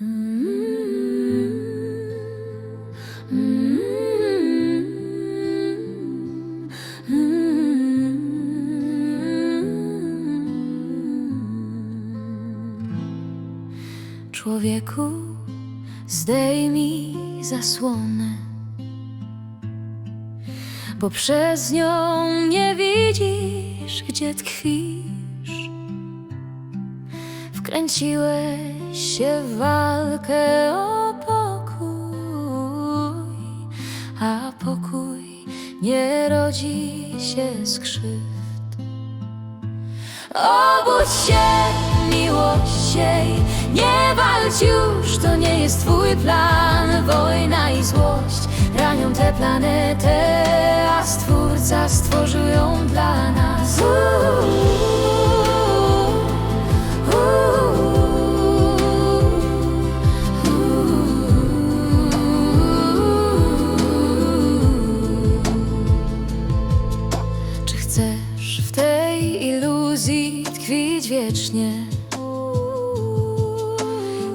Człowieku, zdejmij zasłonę, bo przez nią nie widzisz, gdzie tkwisz. Wkręciłeś się w walkę o pokój, a pokój nie rodzi się z krzywd. Obudź się, miłość siej, nie walcz już, to nie jest twój plan. Wojna i złość ranią tę planetę, a Stwórca stworzył ją dla nas. Wiecznie?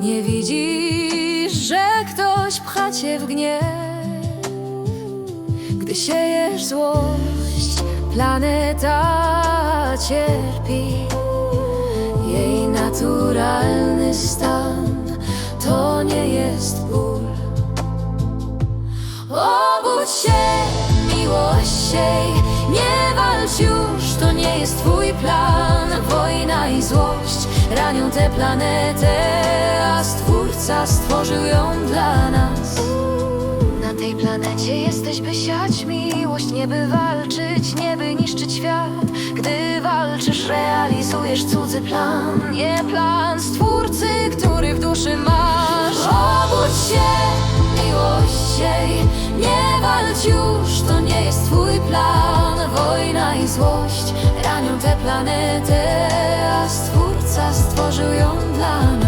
Nie widzisz, że ktoś pcha cię w gniew? Gdy siejesz złość, planeta cierpi. Jej naturalny stan to nie jest ból. Obudź się, miłość nie walcz już, to nie jest twój plan. I złość ranią tę planetę, a Stwórca stworzył ją dla nas. Na tej planecie jesteś, by siać miłość, nie by walczyć, nie by niszczyć świat. Gdy walczysz, realizujesz cudzy plan, nie plan Stwórcy, który w duszy masz. Obudź się, miłość siej, nie walcz już, to nie jest twój plan. Złość ranią tę planetę, a Stwórca stworzył ją dla nas.